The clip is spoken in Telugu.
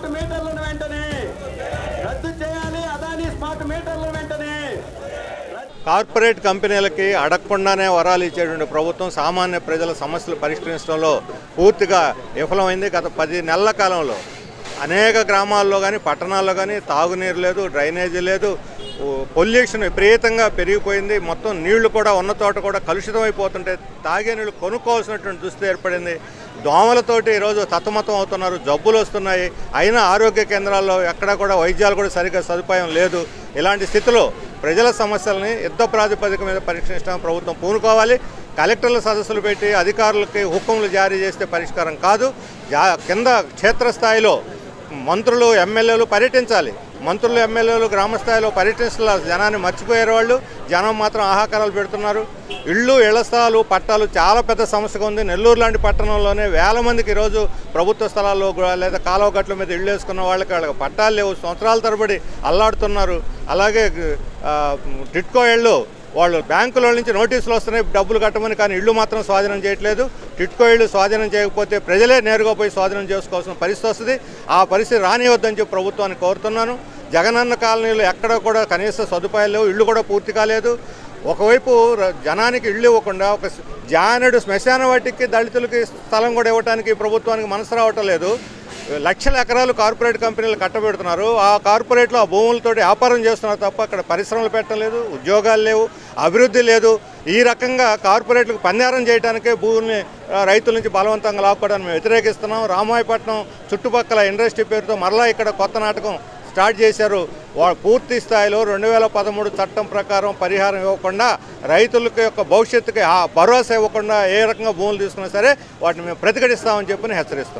స్మార్ట్ మీటర్లను వెంటనే రద్దు చేయాలి. అదాని స్మార్ట్ మీటర్లను వెంటనే కార్పొరేట్ కంపెనీలకి అడగకుండానే వరాలు ఇచ్చేటువంటి ప్రభుత్వం సామాన్య ప్రజల సమస్యలు పరిష్కరించడంలో పూర్తిగా విఫలమైంది. గత పది నెలల కాలంలో అనేక గ్రామాల్లో కానీ పట్టణాల్లో కానీ తాగునీరు లేదు డ్రైనేజీ లేదు. పొల్యూషన్ విపరీతంగా పెరిగిపోయింది. మొత్తం నీళ్ళు కూడా ఉన్న చోట కూడా కలుషితం అయిపోతుంటే తాగే నీళ్ళు కొనుక్కోవాల్సినటువంటి దుస్థితి ఏర్పడింది. దోమలతోటి ఈరోజు తత్తమతం అవుతున్నారు. జబ్బులు వస్తున్నాయి. అయినా ఆరోగ్య కేంద్రాల్లో ఎక్కడా కూడా వైద్యాలు కూడా సరిగ్గా సదుపాయం లేదు. ఇలాంటి స్థితిలో ప్రజల సమస్యల్ని యుద్ధ ప్రాతిపదిక మీద పరీక్షించడం ప్రభుత్వం పూనుకోవాలి. కలెక్టర్ల సదస్సులు పెట్టి అధికారులకి హుకుములు జారీ చేస్తే పరిష్కారం కాదు. జా- కింద క్షేత్రస్థాయిలో మంత్రులు ఎమ్మెల్యేలు పర్యటించాలి. మంత్రులు ఎమ్మెల్యేలు గ్రామస్థాయిలో పర్యటించాల జనాన్ని మర్చిపోయారు వాళ్ళు. జనం మాత్రం ఆహాకారాలు పెడుతున్నారు. ఇళ్ళు ఇళ్ళ స్థలాలు పట్టాలు చాలా పెద్ద సమస్యగా ఉంది. నెల్లూరు లాంటి పట్టణంలోనే వేల మందికి ఈరోజు ప్రభుత్వ స్థలాల్లో లేదా కాలువ గట్ల మీద ఇళ్ళు వేసుకున్న వాళ్ళకి వాళ్ళకి పట్టాలు లేవు. సంవత్సరాల తరబడి అల్లాడుతున్నారు. అలాగే టిట్కో ఇళ్ళు వాళ్ళు బ్యాంకుల నుంచి నోటీసులు వస్తున్నాయి. డబ్బులు కట్టమని కానీ ఇళ్ళు మాత్రం స్వాధీనం చేయట్లేదు. టిట్కో ఇళ్ళు స్వాధీనం చేయకపోతే ప్రజలే నేరుగా పోయి స్వాధీనం చేసుకోవాల్సిన పరిస్థితి వస్తుంది. ఆ పరిస్థితి రానివద్దని చెప్పి ప్రభుత్వాన్ని కోరుతున్నాను. జగనన్న కాలనీలో ఎక్కడ కూడా కనీస సదుపాయాలు లేవు ఇళ్ళు కూడా పూర్తి కాలేదు. ఒకవైపు జనానికి ఇళ్ళు ఇవ్వకుండా ఒక జానుడు శ్మశాన వాటికి దళితులకి స్థలం కూడా ఇవ్వడానికి ప్రభుత్వానికి మనసు రావటం లేదు. లక్షల ఎకరాలు కార్పొరేట్ కంపెనీలు కట్టబెడుతున్నారు. ఆ కార్పొరేట్లో ఆ భూములతో వ్యాపారం చేస్తున్నారు తప్ప అక్కడ పరిశ్రమలు పెట్టలేదు ఉద్యోగాలు లేవు అభివృద్ధి లేదు. ఈ రకంగా కార్పొరేట్లకు పందారం చేయడానికే భూమిని రైతుల నుంచి బలవంతంగా లాక్కోవడానికి మేము వ్యతిరేకిస్తున్నాం. రామాయపట్నం చుట్టుపక్కల ఇండస్ట్రీ పేరుతో మరలా ఇక్కడ కొత్త నాటకం స్టార్ట్ చేశారు. వాళ్ళు పూర్తి స్థాయిలో రెండు వేల పదమూడు చట్టం ప్రకారం పరిహారం ఇవ్వకుండా రైతులకు యొక్క భవిష్యత్తుకి ఆ భరోసా ఇవ్వకుండా ఏ రకంగా భూములు తీసుకున్నా సరే వాటిని మేము ప్రతిఘటిస్తామని చెప్పి హెచ్చరిస్తున్నాం.